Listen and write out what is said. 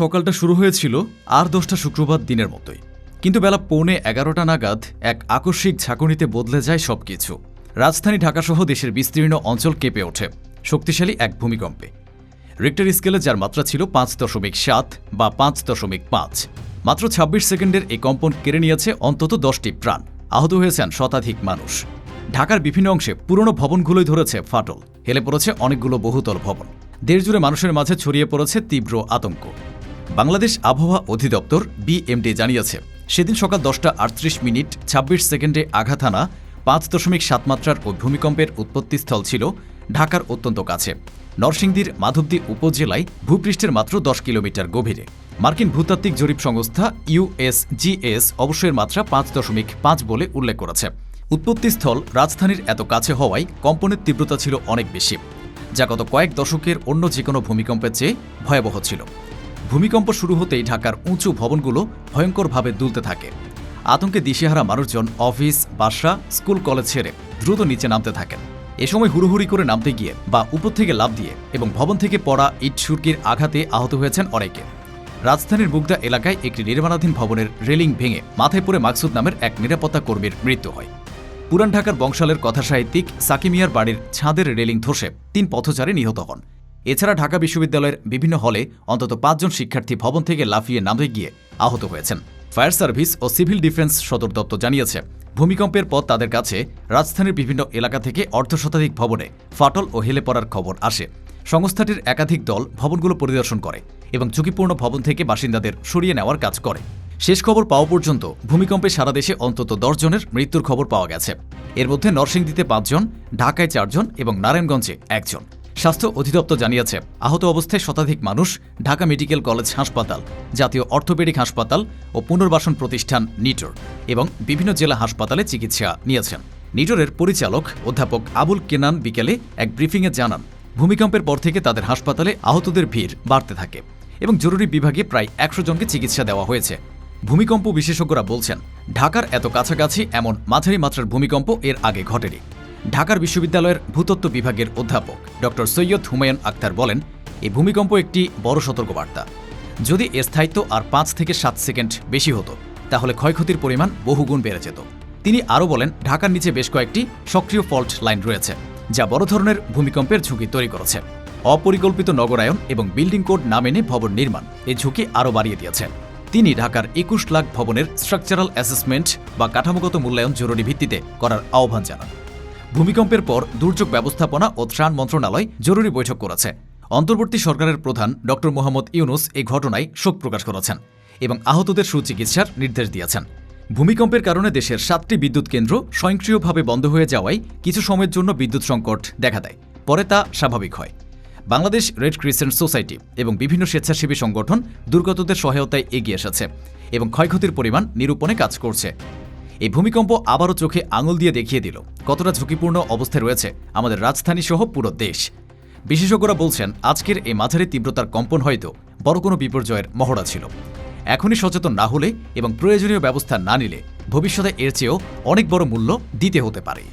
সকালটা শুরু হয়েছিল আর দশটা শুক্রবার দিনের মতোই। কিন্তু বেলা পৌনে এগারোটা নাগাদ এক আকস্মিক ঝাঁকুনিতে বদলে যায় সবকিছু। রাজধানী ঢাকাসহ দেশের বিস্তীর্ণ অঞ্চল কেঁপে ওঠে শক্তিশালী এক ভূমিকম্পে। রিক্টার স্কেলে যার মাত্রা ছিল পাঁচ দশমিক সাত বা পাঁচ দশমিক পাঁচ। মাত্র ২৬ সেকেন্ডের এই কম্পন কেড়ে নিয়েছে অন্তত দশটি প্রাণ। আহত হয়েছেন শতাধিক মানুষ। ঢাকার বিভিন্ন অংশে পুরনো ভবনগুলোই ধরেছে ফাটল। হেলে পড়েছে অনেকগুলো বহুতল ভবন। দেশজুড়ে মানুষের মাঝে ছড়িয়ে পড়েছে তীব্র আতঙ্ক। বাংলাদেশ আবহাওয়া অধিদপ্তর বিএমডি জানিয়েছে, সেদিন সকাল দশটা আটত্রিশ মিনিট ২৬ সেকেন্ডে আঘাত হানা পাঁচ দশমিক সাত মাত্রার ওই ভূমিকম্পের উৎপত্তিস্থল ছিল ঢাকার অত্যন্ত কাছে। নরসিংদীর মাধবদী উপজেলায় ভূপৃষ্ঠের মাত্র দশ কিলোমিটার গভীরে। মার্কিন ভূতাত্ত্বিক জরিপ সংস্থা ইউএসজিএস অবশ্যের মাত্রা পাঁচ দশমিক পাঁচ বলে উল্লেখ করেছে। উৎপত্তিস্থল রাজধানীর এত কাছে হওয়ায় কম্পনের তীব্রতা ছিল অনেক বেশি, যা গত কয়েক দশকের অন্য যে কোনো ভূমিকম্পের চেয়ে ভয়াবহ ছিল। ভূমিকম্প শুরু হতেই ঢাকার উঁচু ভবনগুলো ভয়ঙ্করভাবে দুলতে থাকে। আতঙ্কে দিশেহারা মানুষজন অফিস, বাসা, স্কুল, কলেজ ছেড়ে দ্রুত নিচে নামতে থাকেন। এ সময় হুড়োহুড়ি করে নামতে গিয়ে বা উপর থেকে লাভ দিয়ে এবং ভবন থেকে পড়া ইট সুরকির আঘাতে আহত হয়েছেন অনেকে। রাজধানীর বুগদা এলাকায় একটি নির্মাণাধীন ভবনের রেলিং ভেঙে মাথায় পড়ে মাকসুদ নামের এক নিরাপত্তা কর্মীর মৃত্যু হয়। পুরান ঢাকার বংশালের কথাসাহিত্যিক সাকিমিয়ার বাড়ির ছাদের রেলিং ধসে তিন পথচারী নিহত হন। এছাড়া ঢাকা বিশ্ববিদ্যালয়ের বিভিন্ন হলে অন্তত পাঁচজন শিক্ষার্থী ভবন থেকে লাফিয়ে নামে গিয়ে আহত হয়েছেন। ফায়ার সার্ভিস ও সিভিল ডিফেন্স সদর দপ্তর জানিয়েছে, ভূমিকম্পের পর তাদের কাছে রাজধানীর বিভিন্ন এলাকা থেকে অর্ধশতাধিক ভবনে ফাটল ও হেলে পড়ার খবর আসে। সংস্থাটির একাধিক দল ভবনগুলো পরিদর্শন করে এবং ঝুঁকিপূর্ণ ভবন থেকে বাসিন্দাদের সরিয়ে নেওয়ার কাজ করে। শেষ খবর পাওয়া পর্যন্ত ভূমিকম্পে সারা দেশে অন্তত জনের মৃত্যুর খবর পাওয়া গেছে। এর মধ্যে নরসিংদীতে পাঁচজন, ঢাকায় চারজন এবং নারায়ণগঞ্জে একজন। স্বাস্থ্য অধিদপ্তর জানিয়েছে, আহত অবস্থায় শতাধিক মানুষ ঢাকা মেডিকেল কলেজ হাসপাতাল, জাতীয় অর্থোপেডিক হাসপাতাল ও পুনর্বাসন প্রতিষ্ঠান নিটোর এবং বিভিন্ন জেলা হাসপাতালে চিকিৎসা নিয়েছেন। নিটোরের পরিচালক অধ্যাপক আবুল কেনান বিকেলে এক ব্রিফিংয়ে জানান, ভূমিকম্পের পর থেকে তাদের হাসপাতালে আহতদের ভিড় বাড়তে থাকে এবং জরুরি বিভাগে প্রায় একশো জনকে চিকিৎসা দেওয়া হয়েছে। ভূমিকম্প বিশেষজ্ঞরা বলছেন, ঢাকার এত কাছাকাছি এমন মাঝারি মাত্রার ভূমিকম্প এর আগে ঘটেনি। ঢাকার বিশ্ববিদ্যালয়ের ভূতত্ত্ব বিভাগের অধ্যাপক ড. সৈয়দ হুমায়ুন আক্তার বলেন এই ভূমিকম্প একটি বড় সতর্কবার্তা। যদি স্থায়িত্ব আর পাঁচ থেকে সাত সেকেন্ড বেশি হতো, তাহলে ক্ষয়ক্ষতির পরিমাণ বহুগুণ বেড়ে যেত। তিনি আরও বলেন, ঢাকার নিচে বেশ কয়েকটি সক্রিয় ফল্ট লাইন রয়েছে, যা বড় ধরনের ভূমিকম্পের ঝুঁকি তৈরি করেছে। অপরিকল্পিত নগরায়ন এবং বিল্ডিং কোড না মেনে ভবন নির্মাণ এই ঝুঁকি আরও বাড়িয়ে দিয়েছে। তিনি ঢাকার একুশ লাখ ভবনের স্ট্রাকচারাল অ্যাসেসমেন্ট বা কাঠামোগত মূল্যায়ন জরুরি ভিত্তিতে করার আহ্বান জানান। ভূমিকম্পের পর দুর্যোগ ব্যবস্থাপনা ও ত্রাণ মন্ত্রণালয় জরুরি বৈঠক করেছে। অন্তর্বর্তী সরকারের প্রধান ড. মোহাম্মদ ইউনুস এই ঘটনায় শোক প্রকাশ করেছেন এবং আহতদের সুচিকিৎসার নির্দেশ দিয়েছেন। ভূমিকম্পের কারণে দেশের সাতটি বিদ্যুৎ কেন্দ্র স্বয়ংক্রিয়ভাবে বন্ধ হয়ে যাওয়ায় কিছু সময়ের জন্য বিদ্যুৎ সংকট দেখা দেয়। পরে তা স্বাভাবিক হয়। বাংলাদেশ রেড ক্রিসেন্ট সোসাইটি এবং বিভিন্ন স্বেচ্ছাসেবী সংগঠন দুর্গতদের সহায়তায় এগিয়ে এসেছে এবং ক্ষয়ক্ষতির পরিমাণ নিরূপণে কাজ করছে। এই ভূমিকম্প আবারও চোখে আঙুল দিয়ে দেখিয়ে দিল। কতটা ঝুঁকিপূর্ণ অবস্থায় রয়েছে আমাদের রাজধানী সহ পুরো দেশ। বিশেষজ্ঞরা বলছেন, আজকের এই মাঝারি তীব্রতার কম্পন হয়তো বড় কোনো বিপর্যয়ের মহড়া ছিল। এখনই সচেতন না হলে এবং প্রয়োজনীয় ব্যবস্থা না নিলে ভবিষ্যতে এর চেয়েও অনেক বড় মূল্য দিতে হতে পারে।